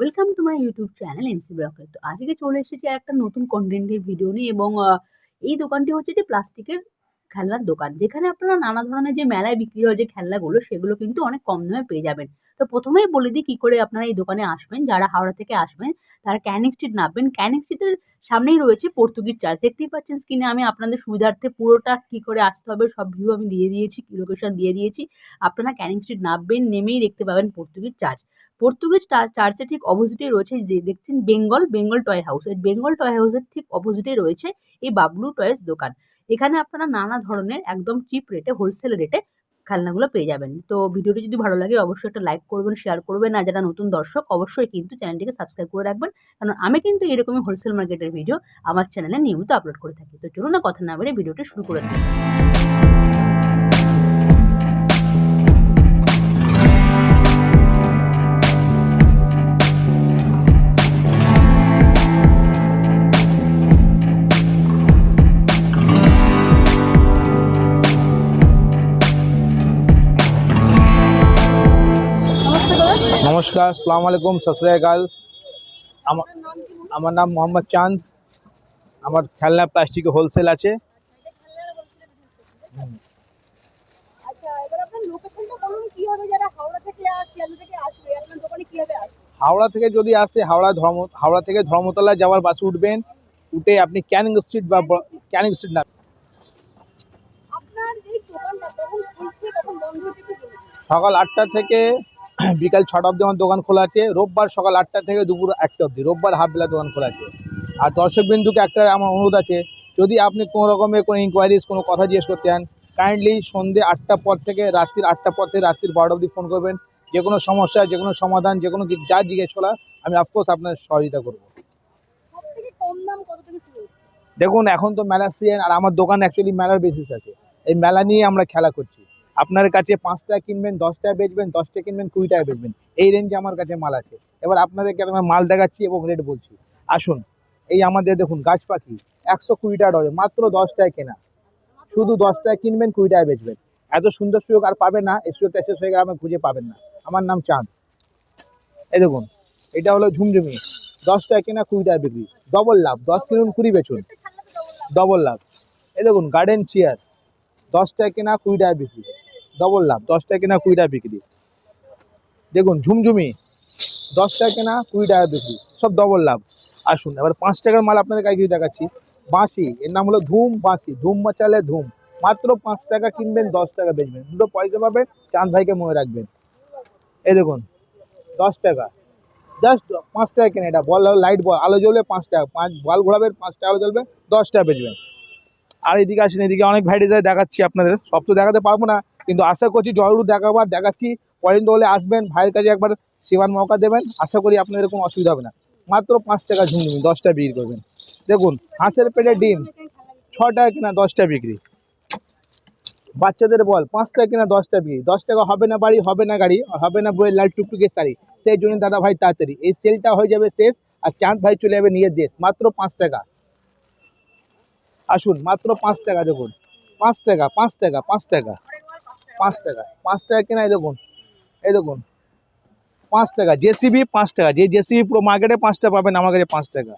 Welcome to my YouTube channel M ব্লকে তো আজকে চলে এসেছি আর একটা নতুন কন্টেন্টের ভিডিও নিয়ে এবং এই দোকানটি হচ্ছে যে প্লাস্টিকের খেলনার দোকান। যেখানে আপনারা নানা ধরনের যে মেলায় বিক্রি হয় যে খেলনাগুলো, সেগুলো কিন্তু অনেক কম দামে পেয়ে যাবেন। তো প্রথমেই বলে দিই কী করে আপনারা এই দোকানে আসবেন। যারা হাওড়া থেকে আসবেন, তারা ক্যানিং স্ট্রিট নামবেন। ক্যানিং স্ট্রিটের সামনেই রয়েছে পর্তুগিজ চার্চ দেখতেই পাচ্ছেন স্ক্রিনে আমি আপনাদের সুবিধার্থে পুরোটা কী করে আসতে হবে, সব ভিউ আমি দিয়ে দিয়েছি লোকেশন দিয়ে দিয়েছি। আপনারা ক্যানিং স্ট্রিট নামবেন, নেমেই দেখতে পাবেন পর্তুগিজ চার্চ পর্তুগিজ চার্চের ঠিক অপোজিটে রয়েছে দেখছেন বেঙ্গল বেঙ্গল টয় হাউস এই বেঙ্গল টয় হাউসের ঠিক অপোজিটে রয়েছে এই বাবলু টয়েস দোকান। এখানে আপনারা নানা ধরনের একদম চিপ রেটে হোলসেল রেটে খেলনাগুলো পেয়ে যাবেন। তো ভিডিওটি যদি ভালো লাগে, অবশ্যই একটা লাইক করবেন শেয়ার করবেন, আর যারা নতুন দর্শক, অবশ্যই কিন্তু চ্যানেলটিকে সাবস্ক্রাইব করে রাখবেন। কারণ আমি কিন্তু এরকমই হোলসেল মার্কেটের ভিডিও আমার চ্যানেলে নিয়মিত আপলোড করে থাকি। তো চলুন না, কথা না বলে ভিডিওটি শুরু করে দিই। নমস্কার সালাম আলাইকুম শ্রী আমার আমার নাম মোহাম্মদ চাঁদ। আমার খেলনা প্লাস্টিকে হোলসেল আছে। আচ্ছা হাওড়া থেকে যদি আসে হাওড়া ধর্ম হাওড়া থেকে ধর্মতলা যাওয়ার বাসে উঠবেন। উঠে আপনি ক্যানিং স্ট্রিট বা ক্যানিং স্ট্রিট না সকাল আটটা থেকে বিকাল ছটা অবধি আমার দোকান খোলা আছে। রোববার সকাল আটটা থেকে দুপুর একটা অবধি। রোববার হাফ বেলা দোকান খোলা আছে। আর দর্শক বিন্দুকে একটা আমার অনুরোধ আছে যদি আপনি কোনো রকমের কোনো ইনকোয়ারিজ কোনো কথা জিজ্ঞেস করতে চান কাইন্ডলি সন্ধ্যে আটটার পর থেকে রাত্রির আটটা পর থেকে রাত্রির বারোটা অবধি ফোন করবেন। যে কোনো সমস্যা যে কোনো সমাধান যে কোনো যা জিজ্ঞেস করা আমি অফকোর্স আপনার সহযোগিতা করব। দেখুন এখন তো মেলার সিজন আর আমার দোকান অ্যাকচুয়ালি মেলার বেসিস আছে। এই মেলা নিয়ে আমরা খেলা করছি। আপনার কাছে পাঁচ টাকা কিনবেন, দশ টাকা বেচবেন, দশ টাকা কিনবেন, কুড়ি টাকা বেচবেন, এই রেঞ্জে আমার কাছে মাল আছে। এবার আপনাদেরকে আমি মাল দেখাচ্ছি এবং রেট বলছি। আসুন, এই আমাদের দেখুন, গাছ পাখি, একশো কুড়ি টাকা ডজন, মাত্র দশটায় কেনা। শুধু দশটায় কিনবেন, কুড়ি টাকা বেচবেন। এত সুন্দর সুযোগ আর পাবেন না, এই সুযোগটা শেষ হয়ে গেলে আপনি খুঁজে পাবেন না। আমার নাম চাঁদ। এই দেখুন, এটা হলো ঝুমঝুমি। দশ টাকা কেনা, কুড়ি টাকা বিক্রি। ডবল লাভ, দশ কিনুন, কুড়ি বেচুন। ডবল লাভ। এই দেখুন গার্ডেন চেয়ার দশটায় কেনা, কুড়ি টাকা বিক্রি। ডবল লাভ দশ টাকা কেনা কুড়ি টাকা বিক্রি। দেখুন, ঝুমঝুমি, দশ টাকা কেনা কুড়ি টাকা বিক্রি, সব ডবল লাভ আসুন, এবার পাঁচ টাকার মাল আপনাদের কাছে দেখাচ্ছি, বাঁশি, এর নাম হলো ধুম বাঁশি, ধুম মাচালে ধুম। মাত্র পাঁচ টাকা কিনবেন, দশ টাকা বেচবেন। দুটো পয়সা পাবেন, চাঁদ ভাইকে মনে রাখবেন। এই দেখুন, দশ টাকা। জাস্ট পাঁচ টাকা কেনা এটা, বল লাইট বল, আলো জ্বলবে পাঁচ টাকা, পাঁচ, বল ঘোরাবেন পাঁচ টাকা আলো জ্বলবে, দশ টাকা বেচবেন। আর এদিকে আসেন, এদিকে অনেক ভ্যারাইটিস দেখাচ্ছি আপনাদের, সব তো দেখাতে পারব না। কিন্তু আশা করছি জরুর দেখাবার, দেখাচ্ছি। পয়েন্ট হলে আসবেন, ভাইয়ের কাছে একবার সেবার মৌকা দেবেন। আশা করি আপনাদের কোনো অসুবিধা হবে না। মাত্র পাঁচ টাকা ঝুমঝুমি দশটা বিক্রি করবেন। দেখুন, হাঁসের পেটে ডিম, ছ টাকা কিনা দশটা বিক্রি। বাচ্চাদের বল, পাঁচ টাকা কিনা দশটা বিক্রি। দশ টাকা হবে না বাড়ি, হবে না গাড়ি হবে না বইয়ের লাল টুকটুকে শাড়ি। সেই জন্য দাদা ভাই তাড়াতাড়ি, এই সেলটা হয়ে যাবে শেষ, আর চাঁদ ভাই চলে যাবে নিজের দেশ। মাত্র পাঁচ টাকা। আসুন, মাত্র পাঁচ টাকা দেখুন। পাঁচ টাকা পাঁচ টাকা পাঁচ টাকা। পাঁচ টাকা পাঁচ টাকা কেনা এই দেখুন এই দেখুন, পাঁচ টাকা জেসিবি পাঁচ টাকা, যে জেসিবি পুরো মার্কেটে পাঁচ টাকা পাবেন, আমার কাছে পাঁচ টাকা।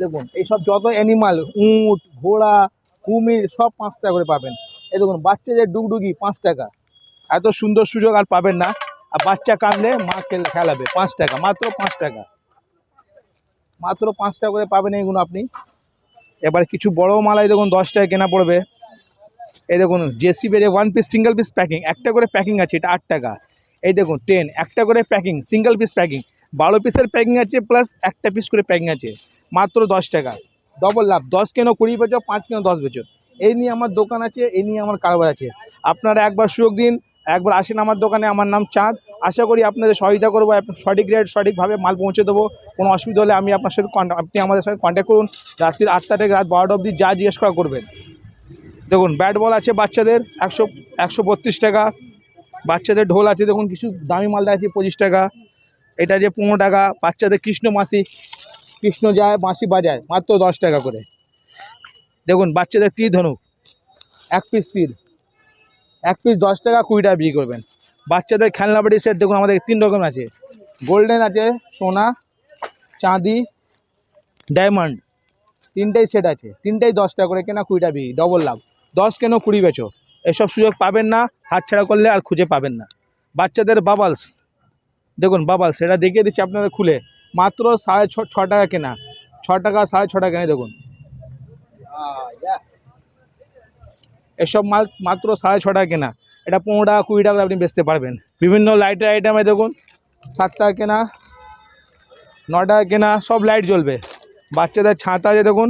দেখুন, এইসব যত অ্যানিমাল উট, ঘোড়া, কুমির, সব পাঁচ টাকা করে পাবেন। এই দেখুন, বাচ্চাদের ডুগডুগি, পাঁচ টাকা। এত সুন্দর সুযোগ আর পাবেন না। আর বাচ্চা কাঁদলে মা খেল খেলাবে, পাঁচ টাকা, মাত্র পাঁচ টাকা। মাত্র পাঁচ টাকা করে পাবেন এইগুলো আপনি। এবার কিছু বড় মালাই দেখুন, দশ টাকা কেনা পড়বে। এই দেখুন জেসি বেড়ে one piece single piece packing একটা করে প্যাকিং আছে, এটা আট টাকা। এই দেখুন টেন একটা করে প্যাকিং সিঙ্গেল পিস প্যাকিং বারো পিসের প্যাকিং আছে প্লাস একটা পিস করে প্যাকিং আছে, মাত্র দশ টাকা। ডবল লাভ, দশ কেন কুড়ি বেচো, পাঁচ কেনো দশ বেচো? এই নিয়ে আমার দোকান আছে, এই নিয়ে আমার কারবার আছে। আপনারা একবার সুযোগ দিন, একবার আসেন আমার দোকানে, আমার নাম চাঁদ। আশা করি আপনাদের সহযোগিতা করব সঠিক রেট সঠিকভাবে মাল পৌঁছে দেবো। কোনো অসুবিধা হলে আমি আপনার সাথে আপনি আমাদের সাথে কন্ট্যাক্ট করুন। রাত্রির আটটা থেকে রাত বারোটা অবধি যা জিজ্ঞেস করা করবেন। দেখুন ব্যাট বল আছে বাচ্চাদের, একশো একশো বত্রিশ টাকা। বাচ্চাদের ঢোল আছে, দেখুন, কিছু দামি মালদা আছে, পঁচিশ টাকা। এটা যে পনেরো টাকা, বাচ্চাদের কৃষ্ণ মাসি, কৃষ্ণ যায়, মাসি বাজায়, মাত্র দশ টাকা করে। দেখুন, বাচ্চাদের তীর ধনুক, এক পিস তীর। এক পিস দশ টাকা, কুড়ি টাকা বিক্রি করবেন। বাচ্চাদের খেলনা বাড়ি সেট দেখুন, আমাদের তিন রকম আছে। গোল্ডেন আছে, সোনা, চাঁদি ডায়মন্ড তিনটেই সেট আছে, তিনটেই দশ টাকা করে কেনা কুড়িটা বিক্রি ডবল লাভ। দশ কেন কুড়ি বেচো? এসব সুযোগ পাবেন না, হাতছাড়া করলে আর খুঁজে পাবেন না। বাচ্চাদের বাবালস দেখুন বাবালস এটা দেখিয়ে দিচ্ছি আপনাদের খুলে। মাত্র সাড়ে ছ ছ টাকা কেনা। ছ টাকা, সাড়ে ছ টাকা কেনা, দেখুন। এসব মাল মাত্র সাড়ে ছ টাকা কেনা। এটা পনেরো টাকা, কুড়ি টাকা আপনি বেচতে পারবেন। বিভিন্ন লাইটের আইটেমে দেখুন, সাত টাকা কেনা, ন টাকা কেনা, সব লাইট জ্বলবে। বাচ্চাদের ছাতা আছে, দেখুন।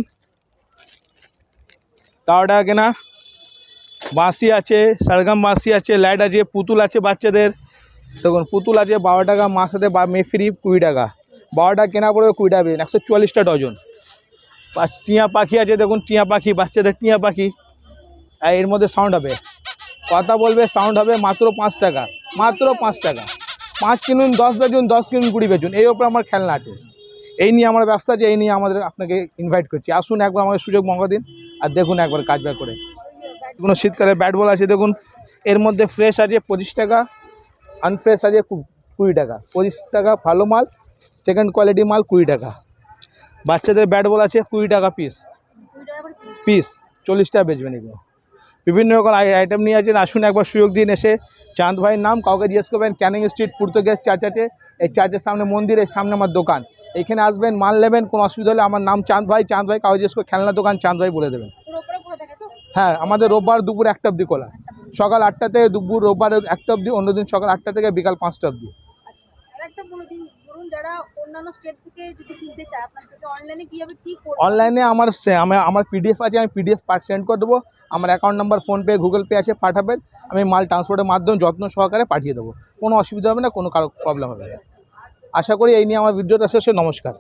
তেরো টাকা কেনা। বাঁশি আছে শালগাম বাঁশি আছে, লাইট আছে, পুতুল আছে বাচ্চাদের। দেখুন, পুতুল আছে বারো টাকা, মার সাথে বা মে ফ্রি কুড়ি টাকা। বারো টাকা কেনা পড়বে কুড়ি টাকা একশো চুয়াল্লিশটা ডজন টিয়া পাখি আছে, দেখুন, টিয়া পাখি, বাচ্চাদের টিয়া পাখি। আর এর মধ্যে সাউন্ড হবে। কথা বলবে সাউন্ড হবে মাত্র পাঁচ টাকা, মাত্র পাঁচ টাকা। পাঁচ কিনুন, দশ বেচুন, দশ কিনুন, কুড়ি বেচুন এই ওপরে আমার খেলনা আছে। এই নিয়ে আমার ব্যবসা আছে, এই নিয়ে আমাদের আপনাকে ইনভাইট করছি। আসুন একবার আমাকে সুযোগ মঙ্গ দিন, আর দেখুন একবার কাজ করে। কোনো শীতকালে ব্যাট বল আছে, দেখুন, এর মধ্যে ফ্রেশ আছে পঁচিশ টাকা আনফ্রেশ আছে কুড়ি টাকা। পঁচিশ টাকা ভালো মাল সেকেন্ড কোয়ালিটি মাল কুড়ি টাকা। বাচ্চাদের ব্যাট বল আছে কুড়ি টাকা পিস। পিস চল্লিশ টাকা বেচবেন এগুলো। বিভিন্ন রকম আইটেম নিয়ে আছেন আসুন একবার সুযোগ দিন এসে চাঁদ ভাইয়ের নাম, কাউকে জিজ্ঞেস করবেন ক্যানিং স্ট্রিট পর্তুগেজ চার্চ আছে, এই চার্চের সামনে মন্দিরের সামনে আমার দোকান। এখানে আসবেন, মাল নেবেন, কোনো অসুবিধা হলে আমার নাম চাঁদ ভাই চাঁদ ভাই, কাউকে জিজ্ঞেস করে খেলনা দোকান, চাঁদ ভাই বলে দেবেন। হ্যাঁ আমাদের রোববার দুপুর একটা অবধি খোলা। সকাল আটটা থেকে দুপুর রোববার একটা অবধি অন্যদিন সকাল আটটা থেকে বিকাল পাঁচটা অবধি। আচ্ছা অনলাইনে আমার আমার পিডিএফ আছে আমি পিডিএফ সেন্ড করে দেবো। আমার account number PhonePe Google pay আছে পাঠাবেন। আমি মাল ট্রান্সপোর্টের মাধ্যমে যত্ন সহকারে পাঠিয়ে দেবো। কোনো অসুবিধা হবে না কোনো কারও প্রবলেম হবে না। আশা করি এই নিয়ে আমার ভিডিওটা শেষ। নমস্কার।